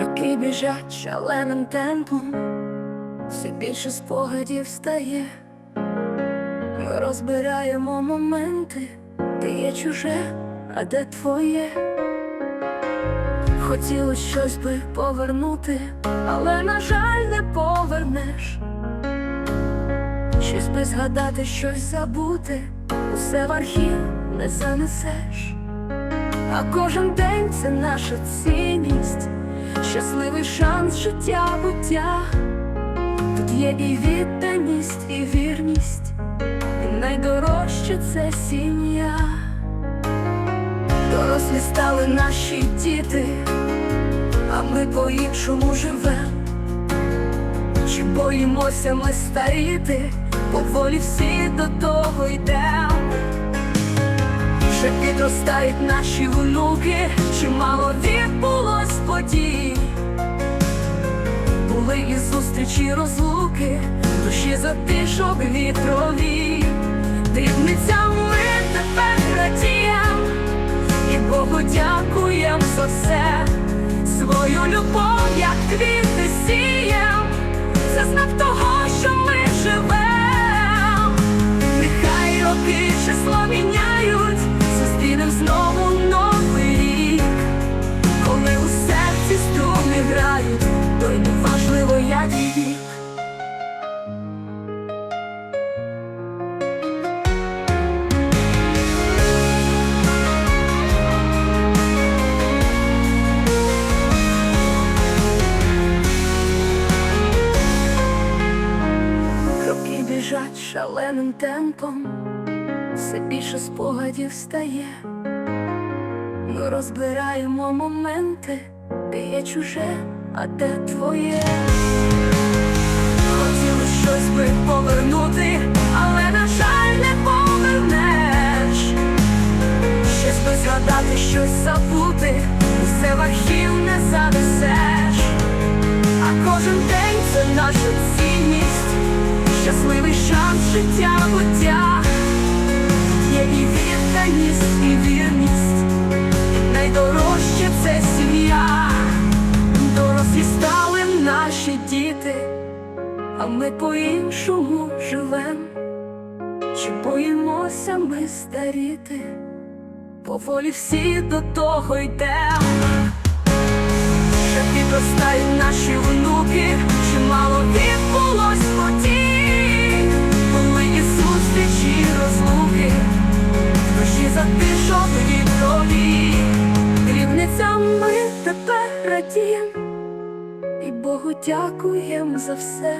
Роки біжать шаленим темпом, все більше спогадів стає. Ми розбираємо моменти, де є чуже, а де твоє. Хотілося щось би повернути, але, на жаль, не повернеш. Щось би згадати, щось забути, усе в архів не занесеш. А кожен день це наша цінність, щасливий шанс життя буття. Тут є і відданість, і вірність, і найдорожче це сім'я. Дорослі стали наші діти, а ми по-іншому живем. Чи боїмося ми старіти, поволі всі до того йдем. Ще підростають наші внуки, чимало відбулось подій. Були і зустрічі, розлуки, душі затишок вітрові. Дрібницям ми тепер радієм, і Богу дякуєм за все. Свою любов, як квіти сієм, це знак того, що ми шаленим темпом, все більше спогадів стає. Ми розбираємо моменти, де є чуже, а де твоє. Хотіли щось би повернути, але, на жаль, не повернеш. Щось би згадати, щось забути, усе в архів не занесеш. А кожен день це наша життя буття. Є і відданість, і вірність, найдорожче це сім'я. Дорослі стали наші діти, а ми по-іншому живем. Чи боїмося ми старіти? Поволі всі до того йдем. Ще підростають наші внуки, чимало відбулось радієм, і Богу дякуєм за все,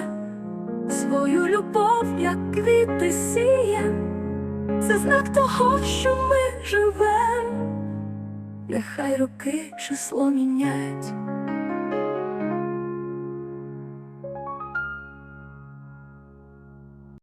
свою любов, як квіти сієм, це знак того, що ми живем. Нехай роки число міняють,